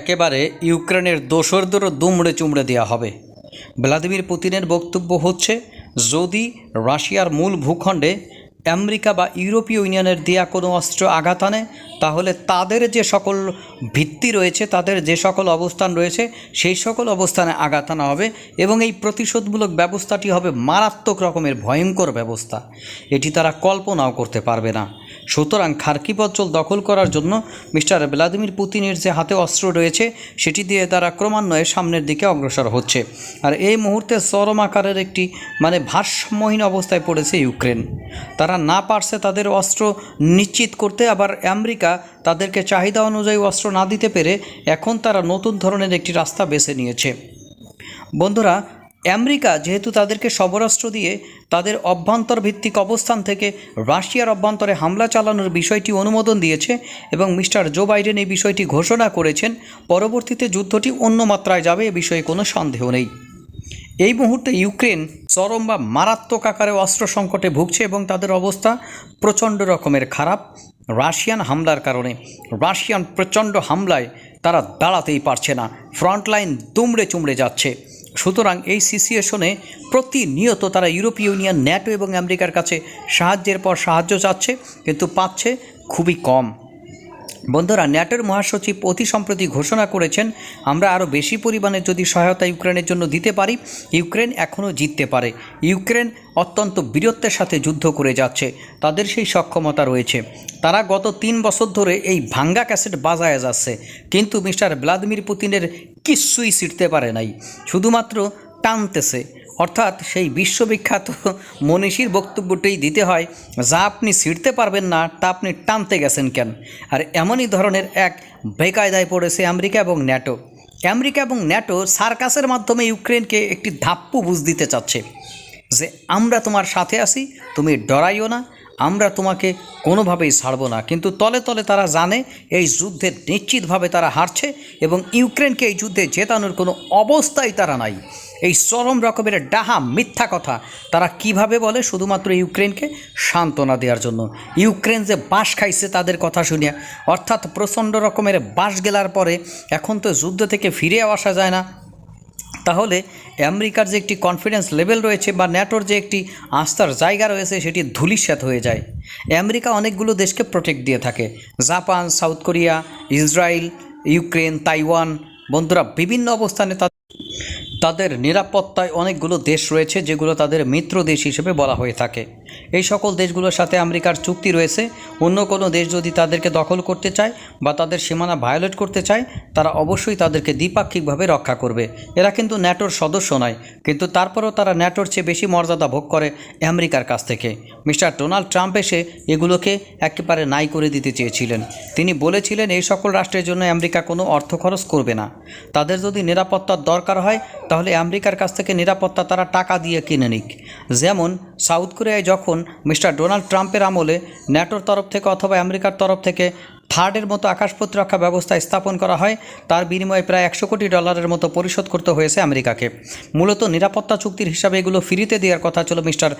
একেবারে ইউক্রেনের দোসরদেরও দুমড়ে চুমড়ে দেওয়া হবে। ভ্লাদিমির পুতিনের বক্তব্য হচ্ছে, যদি রাশিয়ার মূল ভূখণ্ডে আমেরিকা বা ইউরোপীয় ইউনিয়নের দেয়া কোনো অস্ত্র আঘাত আনে, তাহলে তাদের যে সকল ভিত্তি রয়েছে, তাদের যে সকল অবস্থান রয়েছে, সেই সকল অবস্থানে আঘাত আনা হবে এবং এই প্রতিশোধমূলক ব্যবস্থাটি হবে মারাত্মক রকমের ভয়ঙ্কর ব্যবস্থা। এটি তারা কল্পনাও করতে পারবে না। সুতরাং খার্কিব অঞ্চল দখল করার জন্য মিস্টার ভ্লাদিমির পুতিনের যে হাতে অস্ত্র রয়েছে, সেটি দিয়ে তারা ক্রমান্বয়ে সামনের দিকে অগ্রসর হচ্ছে। আর এই মুহূর্তে চরম আকারের একটি মানে ভারসাম্যহীন অবস্থায় পড়েছে ইউক্রেন। তারা না পারছে তাদের অস্ত্র নিশ্চিত করতে, আবার আমেরিকা তাদেরকে চাহিদা অনুযায়ী অস্ত্র না দিতে পেরে এখন তারা নতুন ধরনের একটি রাস্তা বেছে নিয়েছে। বন্ধুরা আমেরিকা যেহেতু তাদেরকে সবরাস্ত্র দিয়ে তাদের অভ্যন্তর ভিত্তিক অবস্থান থেকে রাশিয়ার অভ্যন্তরে হামলা চালানোর বিষয়টি অনুমোদন দিয়েছে এবং মিস্টার জো বাইডেন এই বিষয়টি ঘোষণা করেছেন, পরবর্তীতে যুদ্ধটি অন্য মাত্রায় যাবে এ বিষয়ে কোনো সন্দেহ নেই। এই মুহূর্তে ইউক্রেন চরম বা মারাত্মক আকারে অস্ত্র সংকটে ভুগছে এবং তাদের অবস্থা প্রচণ্ড রকমের খারাপ। রাশিয়ান হামলার কারণে রাশিয়ান প্রচণ্ড হামলায় তারা দাঁড়াতেই পারছে না। ফ্রন্ট লাইন দুমড়ে চুমড়ে যাচ্ছে। সুতরাং এই সিচুয়েশনে প্রতিনিয়ত তারা ইউরোপীয় ইউনিয়ন, ন্যাটো এবং আমেরিকার কাছে সাহায্যের পর সাহায্য চাচ্ছে, কিন্তু পাচ্ছে খুবই কম। বন্ধুরা, ন্যাটোর মহাসচিব অতি সম্প্রতি ঘোষণা করেছেন, আমরা আরও বেশি পরিমাণে যদি সহায়তা ইউক্রেনের জন্য দিতে পারি, ইউক্রেন এখনও জিততে পারে। ইউক্রেন অত্যন্ত বীরত্বের সাথে যুদ্ধ করে যাচ্ছে, তাদের সেই সক্ষমতা রয়েছে। তারা গত তিন বছর ধরে এই ভাঙ্গা ক্যাসেট বাজায় যাচ্ছে। কিন্তু মিস্টার ভ্লাদিমির পুতিনের কিচ্ছুই ছিটতে পারে নাই, শুধুমাত্র টানতেছে। অর্থাৎ সেই বিশ্ববিখ্যাত মনীষীর বক্তব্যটাই দিতে হয়, যা আপনি ছিঁড়তে পারবেন না, তা আপনি টানতে গেছেন কেন? আর এমনই ধরনের এক বেকায়দায় পড়েছে আমেরিকা এবং ন্যাটো। আমেরিকা এবং ন্যাটো সার্কাসের মাধ্যমে ইউক্রেনকে একটি ধাপ্পু বুঝ দিতে চাচ্ছে যে, আমরা তোমার সাথে আছি, তুমি ডরাইও না আমরা তোমাকে কোনোভাবেই ছাড়বো না। কিন্তু তলে তলে তারা জানে, এই যুদ্ধে নিশ্চিতভাবে তারা হারছে এবং ইউক্রেনকে এই যুদ্ধে জেতানোর কোনো অবস্থাই তারা নাই। এই চরম রকমের ডাহা মিথ্যা কথা তারা কীভাবে বলে? শুধুমাত্র ইউক্রেনকে সান্ত্বনা দেওয়ার জন্য। ইউক্রেন যে বাস খাইছে তাদের কথা শুনিয়া, অর্থাৎ প্রচণ্ড রকমের বাস গেলার পরে এখন তো যুদ্ধ থেকে ফিরে আসা যায় না। তাহলে আমেরিকার যে একটি কনফিডেন্স লেভেল রয়েছে বা ন্যাটোর যে একটি আস্থার জায়গা রয়েছে সেটি ধুলিস্যাত হয়ে যায়। আমেরিকা অনেকগুলো দেশকে প্রোটেক্ট দিয়ে থাকে। Japan, South Korea, Israel, Ukraine, Taiwan, বন্ধুরা বিভিন্ন অবস্থানে তাদের নিরাপত্তায় অনেকগুলো দেশ রয়েছে যেগুলো তাদের মিত্র দেশ হিসেবে বলা হয়ে থাকে। এই সকল দেশগুলোর সাথে আমেরিকার চুক্তি রয়েছে। অন্য কোনো দেশ যদি তাদেরকে দখল করতে চায় বা তাদের সীমানা ভায়োলেট করতে চায়, তারা অবশ্যই তাদেরকে দ্বিপাক্ষিকভাবে রক্ষা করবে। এরা কিন্তু ন্যাটোর সদস্য নয়, কিন্তু তারপরেও তারা ন্যাটোর চেয়ে বেশি মর্যাদা ভোগ করে আমেরিকার কাছ থেকে। মিস্টার ডোনাল্ড ট্রাম্প এসে এগুলোকে একেবারে নাই করে দিতে চেয়েছিলেন। তিনি বলেছিলেন, এই সকল রাষ্ট্রের জন্য আমেরিকা কোনো অর্থ খরচ করবে না। তাদের যদি নিরাপত্তার দরকার হয়, তাহলে আমেরিকার কাছ থেকে নিরাপত্তা তারা টাকা দিয়ে কিনে নিক। যেমন সাউথ কোরিয়ায় যখন মিস্টার ডোনাল্ড ট্রাম্পের আমলে ন্যাটোর তরফ থেকে অথবা আমেরিকার তরফ থেকে থার্ডের মতো আকাশ প্রতিরক্ষা ব্যবস্থা স্থাপন করা হয়, তার বিনিময়ে প্রায় একশো কোটি ডলারের মতো পরিশোধ করতে হয়েছে আমেরিকাকে। মূলত নিরাপত্তা চুক্তির হিসাবে এগুলো ফ্রিতে দেওয়ার কথা ছিল মিস্টার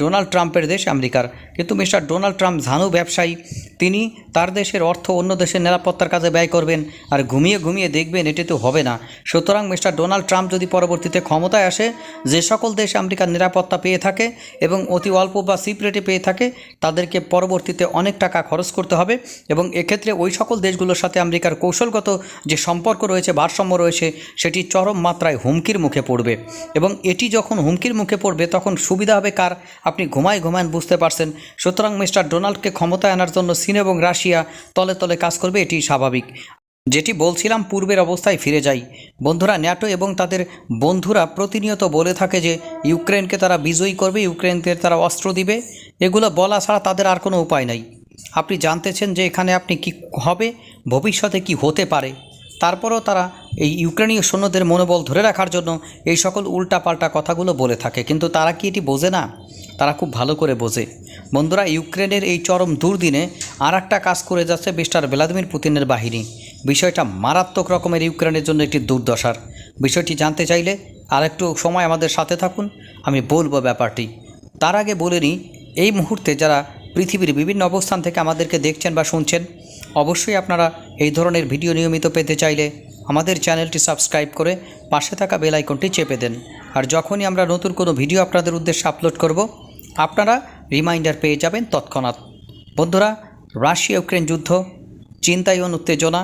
ডোনাল্ড ট্রাম্পের দেশ আমেরিকার। কিন্তু মিস্টার ডোনাল্ড ট্রাম্প ঝানু ব্যবসায়ী, তিনি তার দেশের অর্থ অন্য দেশের নিরাপত্তার কাজে ব্যয় করবেন আর ঘুমিয়ে ঘুমিয়ে দেখবেন এটি তো হবে না। সুতরাং মিস্টার ডোনাল্ড ট্রাম্প যদি পরবর্তীতে ক্ষমতায় আসে, যে সকল দেশ আমেরিকার নিরাপত্তা পেয়ে থাকে এবং অতি অল্প বা সিপ রেটে পেয়ে থাকে, তাদেরকে পরবর্তীতে অনেক টাকা খরচ করতে হবে এবং এক্ষেত্রে ওই সকল দেশগুলোর সাথে আমেরিকার কৌশলগত যে সম্পর্ক রয়েছে, ভারসাম্য রয়েছে, সেটি চরম মাত্রায় হুমকির মুখে পড়বে। এবং এটি যখন হুমকির মুখে পড়বে, তখন সুবিধা হবে কার? আপনি ঘুমায় ঘুমায় বুঝতে পারছেন। সুতরাং মিস্টার ডোনাল্ডকে ক্ষমতায় আনার জন্য চীন এবং রাশিয়া তলে তলে কাজ করবে, এটি স্বাভাবিক। যেটি বলছিলাম, পূর্বের অবস্থায় ফিরে যাই। বন্ধুরা, ন্যাটো এবং তাদের বন্ধুরা প্রতিনিয়ত বলে থাকে যে, ইউক্রেনকে তারা বিজয়ী করবে, ইউক্রেনকে তারা অস্ত্র দিবে। এগুলো বলা ছাড়া তাদের আর কোনো উপায় নাই। আপনি জানতেছেন যে এখানে আপনি কি হবে, ভবিষ্যতে কি হতে পারে। তারপরও তারা এই ইউক্রেনীয় সৈন্যদের মনোবল ধরে রাখার জন্য এই সকল উল্টাপাল্টা কথাগুলো বলে থাকে। কিন্তু তারা কি এটি বোঝে না? তারা খুব ভালো করে বোঝে। বন্ধুরা, ইউক্রেনের এই চরম দুর্দিনে আর একটা কাজ করে যাচ্ছে মিস্টার ভ্লাদিমির পুতিনের বাহিনী। বিষয়টা মারাত্মক রকমের ইউক্রেনের জন্য একটি দুর্দশার। বিষয়টি জানতে চাইলে আর একটু সময় আমাদের সাথে থাকুন, আমি বলব ব্যাপারটি। তার আগে বলে নিই, এই মুহূর্তে যারা পৃথিবীর বিভিন্ন অবস্থান থেকে আমাদেরকে দেখছেন বা শুনছেন, অবশ্যই আপনারা এই ধরনের ভিডিও নিয়মিত পেতে চাইলে আমাদের চ্যানেলটি সাবস্ক্রাইব করে পাশে থাকা বেল আইকনটি চেপে দেন। আর যখনই আমরা নতুন কোনো ভিডিও আপনাদের উদ্দেশ্যে আপলোড করব, আপনারা রিমাইন্ডার পেয়ে যাবেন তৎক্ষণাৎ। বন্ধুরা রাশিয়া ইউক্রেন যুদ্ধ চিন্তায়ন উত্তেজনা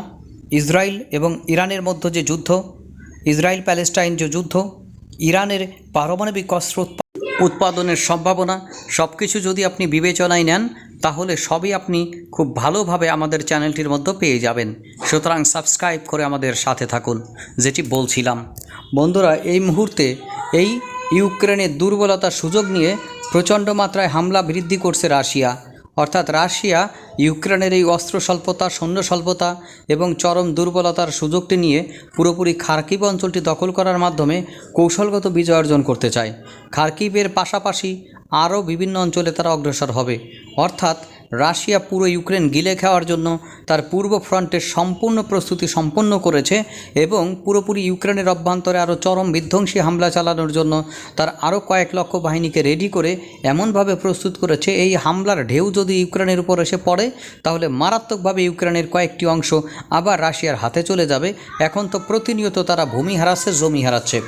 ইসরায়েল এবং ইরানের মধ্যে যে যুদ্ধ ইসরায়েল প্যালেস্টাইন যে যুদ্ধ, ইরানের পারমাণবিক অস্ত্র উৎপাদনের সম্ভাবনা সব কিছু যদি আপনি বিবেচনায় নেন, তাহলে সবই আপনি খুব ভালোভাবে আমাদের চ্যানেলটির মধ্যে পেয়ে যাবেন। সুতরাং সাবস্ক্রাইব করে আমাদের সাথে থাকুন, যেটি বলছিলাম। বন্ধুরা, এই মুহূর্তে এই ইউক্রেনের দুর্বলতার সুযোগ নিয়ে প্রচণ্ড মাত্রায় হামলা বৃদ্ধি করছে রাশিয়া। অর্থাৎ রাশিয়া ইউক্রেনের এই অস্ত্র স্বল্পতা সৈন্য স্বল্পতা এবং চরম দুর্বলতার সুযোগটি নিয়ে পুরোপুরি খার্কিব অঞ্চলটি দখল করার মাধ্যমে কৌশলগত বিজয় অর্জন করতে চায়। খার্কিবের পাশাপাশি আরও বিভিন্ন অঞ্চলে তারা অগ্রসর হবে। অর্থাৎ রাশিয়া পুরো ইউক্রেন গিলে খাওয়ার জন্য তার পূর্ব ফ্রন্টের সম্পূর্ণ প্রস্তুতি সম্পন্ন করেছে এবং পুরোপুরি ইউক্রেনের অভ্যন্তরে আরও চরম বিধ্বংসী হামলা চালানোর জন্য তার আরও কয়েক লক্ষ বাহিনীকে রেডি করে এমনভাবে প্রস্তুত করেছে, এই হামলার ঢেউ যদি ইউক্রেনের উপর এসে পড়ে, তাহলে মারাত্মকভাবে ইউক্রেনের কয়েকটি অংশ আবার রাশিয়ার হাতে চলে যাবে। এখন তো প্রতিনিয়ত তারা ভূমি হারাচ্ছে, জমি হারাচ্ছে।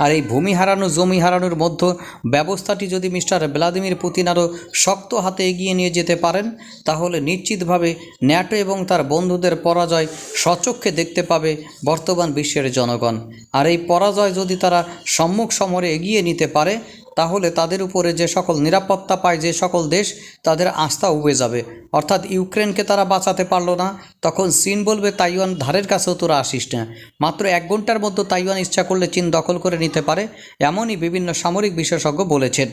আর এই ভূমি হারানো, জমি হারানোর মধ্য ব্যবস্থাটি যদি মিস্টার ভ্লাদিমির পুতিন আরও শক্ত হাতে এগিয়ে নিয়ে যেতে পারেন তাহলে নিশ্চিতভাবে ন্যাটো এবং তার বন্ধুদের পরাজয় সচক্ষে দেখতে পাবে বর্তমান বিশ্বের জনগণ। আর এই পরাজয় যদি তারা সম্মুখ সমরে এগিয়ে নিতে পারে তাহলে তাদের উপরে যে সকল নিরাপত্তা পায় যে সকল দেশ, তাদের আস্থা উবে যাবে। অর্থাৎ ইউক্রেনকে তারা বাঁচাতে পারল না। তখন চীন বলবে, তাইওয়ান ধারের কাছেও তোরা আসিস না। মাত্র এক ঘণ্টার মধ্যে তাইওয়ান ইচ্ছা করলে চীন দখল করে নিতে পারে, এমনই বিভিন্ন সামরিক বিশেষজ্ঞ বলেছেন।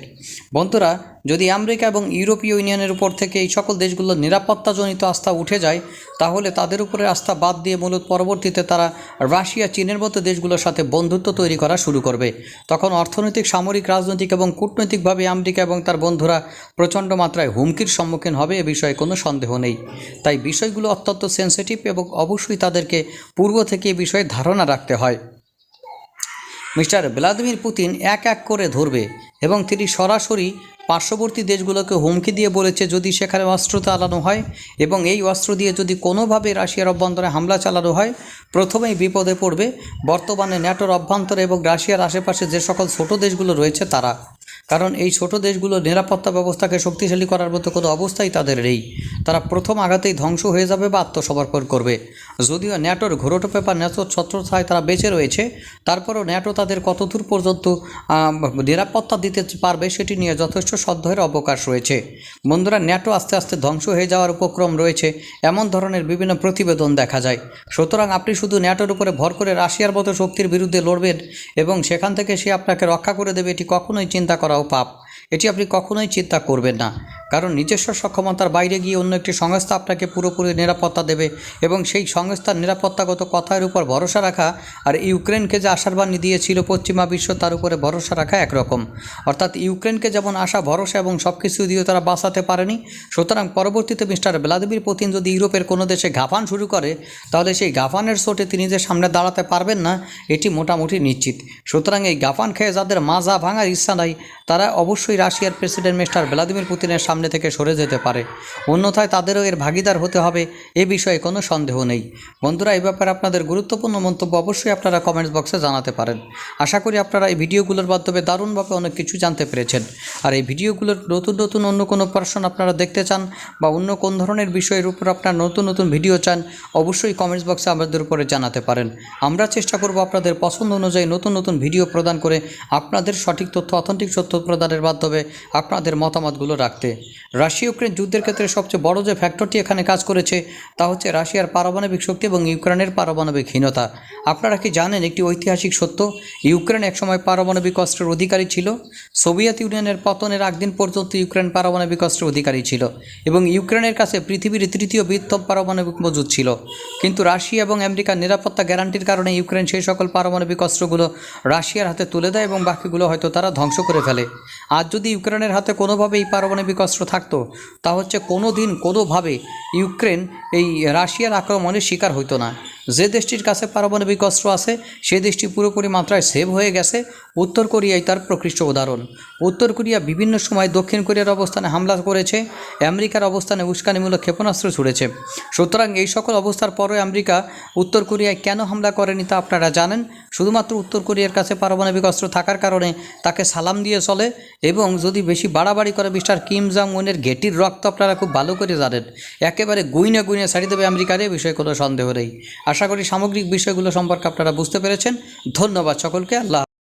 বন্ধুরা, যদি আমেরিকা এবং ইউরোপীয় ইউনিয়নের উপর থেকে এই সকল দেশগুলোর নিরাপত্তাজনিত আস্থা উঠে যায় তাহলে তাদের উপরে আস্থা বাদ দিয়ে মূলত পরবর্তীতে তারা রাশিয়া, চীনের মতো দেশগুলোর সাথে বন্ধুত্ব তৈরি করা শুরু করবে। তখন অর্থনৈতিক, সামরিক, রাজনৈতিক এবং কূটনৈতিকভাবে আমেরিকা এবং তার বন্ধুরা প্রচণ্ড মাত্রায় হুমকির সম্মুখীন হবে এ বিষয়ে কোনো সন্দেহ নেই। তাই বিষয়গুলো অত্যন্ত সেন্সিটিভ এবং অবশ্যই তাদেরকে পূর্ব থেকে এ বিষয়ে ধারণা রাখতে হয়। মিস্টার ভ্লাদিমির পুতিন এক এক করে ধরবে এবং তিনি সরাসরি পার্শ্ববর্তী দেশগুলোকে হুমকি দিয়ে বলেছে যদি সেখানে অস্ত্র চালানো হয় এবং এই অস্ত্র দিয়ে যদি কোনোভাবে রাশিয়ার অভ্যন্তরে হামলা চালানো হয়, প্রথমেই বিপদে পড়বে বর্তমানে ন্যাটোর অভ্যন্তরে এবং রাশিয়ার আশেপাশে যে সকল ছোট দেশগুলো রয়েছে তারা। কারণ এই ছোট দেশগুলো নিরাপত্তা ব্যবস্থাকে শক্তিশালী করার মতো কোনো অবস্থাই তাদের নেই। তারা প্রথম আঘাতেই ধ্বংস হয়ে যাবে বা আত্মসমর্পণ করবে। যদিও ন্যাটোর ঘোরটো পেপার ন্যাটোর ছত্রছায় তারা বেঁচে রয়েছে, তারপরও ন্যাটো তাদের কতদূর পর্যন্ত নিরাপত্তা দিতে পারবে সেটি নিয়ে যথেষ্ট সন্দেহের অবকাশ রয়েছে। বন্ধুরা, ন্যাটো আস্তে আস্তে ধ্বংস হয়ে যাওয়ার উপক্রম রয়েছে। এমন ধরনের বিভিন্ন প্রতিবেদন দেখা যায়। সুতরাং আপনি শুধু ন্যাটোর উপরে ভর করে রাশিয়ার মতো শক্তির বিরুদ্ধে লড়বেন এবং সেখান থেকে সে আপনাকে রক্ষা করে দেবে, এটি কখনোই চিন্তা করাও পাপ। এটি আপনি কখনোই চিন্তা করবেন না। কারণ নিজস্ব সক্ষমতার বাইরে গিয়ে অন্য একটি সংস্থা আপনাকে পুরোপুরি নিরাপত্তা দেবে এবং সেই সংস্থার নিরাপত্তাগত কথার উপর ভরসা রাখা আর ইউক্রেনকে যে আশার বাণী দিয়েছিল পশ্চিমা বিশ্ব, তার উপরে ভরসা রাখা একরকম। অর্থাৎ ইউক্রেনকে যেমন আশা, ভরসা এবং সব কিছু দিয়ে তারা বাঁচাতে পারেনি, সুতরাং পরবর্তীতে মিস্টার ভ্লাদিমির পুতিন যদি ইউরোপের কোনো দেশে গাফান শুরু করে, তাহলে সেই গাফানের চোটে তিনি যে সামনে দাঁড়াতে পারবেন না, এটি মোটামুটি নিশ্চিত। সুতরাং এই গাফান খেয়ে যাদের মাজা ভাঙার ইচ্ছা নাই, তারা অবশ্যই রাশিয়ার প্রেসিডেন্ট মিস্টার ভ্লাদিমির পুতিনের সামনে থেকে সরে যেতে পারে। অন্যথায় তাদেরও এর ভাগিদার হতে হবে এ বিষয়ে কোনো সন্দেহ নেই। বন্ধুরা, এই ব্যাপারে আপনাদের গুরুত্বপূর্ণ মন্তব্য অবশ্যই আপনারা কমেন্টস বক্সে জানাতে পারেন। আশা করি আপনারা এই ভিডিওগুলোর মাধ্যমে দারুণভাবে অনেক কিছু জানতে পেরেছেন। আর এই ভিডিওগুলোর নতুন নতুন অন্য কোনো পার্সন আপনারা দেখতে চান বা অন্য কোন ধরনের বিষয়ের উপর আপনার নতুন নতুন ভিডিও চান, অবশ্যই কমেন্টস বক্সে আমাদের উপরে জানাতে পারেন। আমরা চেষ্টা করব আপনাদের পছন্দ অনুযায়ী নতুন নতুন ভিডিও প্রদান করে আপনাদের সঠিক তথ্য, অথেন্টিক তথ্য প্রদানের মাধ্যমে আপনাদের মতামতগুলো রাখতে। রাশিয়া ইউক্রেন যুদ্ধের ক্ষেত্রে সবচেয়ে বড় যে ফ্যাক্টরটি এখানে কাজ করেছে, তা হচ্ছে রাশিয়ার পারমাণবিক শক্তি এবং ইউক্রেনের পারমাণবিক হীনতা আপনারা কি জানেন একটি ঐতিহাসিক সত্য? ইউক্রেন একসময় পারমাণবিক অস্ত্রের অধিকারী ছিল। সোভিয়েত ইউনিয়নের পতনের আগদিন পর্যন্ত ইউক্রেন পারমাণবিক অস্ত্রের অধিকারী ছিল এবং ইউক্রেনের কাছে পৃথিবীর তৃতীয় বৃহত্তম পারমাণবিক মজুদ ছিল। কিন্তু রাশিয়া এবং আমেরিকার নিরাপত্তা গ্যারান্টির কারণে ইউক্রেন সেই সকল পারমাণবিক অস্ত্রগুলো রাশিয়ার হাতে তুলে দেয় এবং বাকিগুলো হয়তো তারা ধ্বংস করে ফেলে। আজ যদি ইউক্রেনের হাতে কোনোভাবে এই পারমাণবিক অস্ত্র থাকতো, তা হচ্ছে কোনো দিন কোনোভাবে ইউক্রেন এই রাশিয়ার আক্রমণের শিকার হইতো না। যে দেশটির কাছে পারমাণবিক অস্ত্র আছে, সে দেশটি পুরোপুরি মাত্রায় সেভ হয়ে গেছে উত্তর কোরিয়াই তার প্রকৃষ্ট উদাহরণ। উত্তর কোরিয়া বিভিন্ন সময় দক্ষিণ কোরিয়ার অবস্থানে হামলা করেছে, আমেরিকার অবস্থানে উস্কানিমূলক ক্ষেপণাস্ত্র ছুড়েছে। সুতরাং এই সকল অবস্থার পরে আমেরিকা উত্তর কোরিয়ায় কেন হামলা করেনি তা আপনারা জানেন। শুধুমাত্র উত্তর কোরিয়ার কাছে পারমাণবিক অস্ত্র থাকার কারণে তাকে সালাম দিয়ে চলে এবং যদি বেশি বাড়াবাড়ি করে মিস্টার কিম জাং উনের ঘেটির রক্ত আপনারা খুব ভালো করে জানেন। একেবারে গুইনে গুইনে ছাড়ি দেবে আমেরিকার এ বিষয়ে কোনো সন্দেহ নেই। আশা করি সামগ্রিক বিষয়গুলো সম্পর্কে আপনারা বুঝতে পেরেছেন। ধন্যবাদ সকলকে, আল্লাহ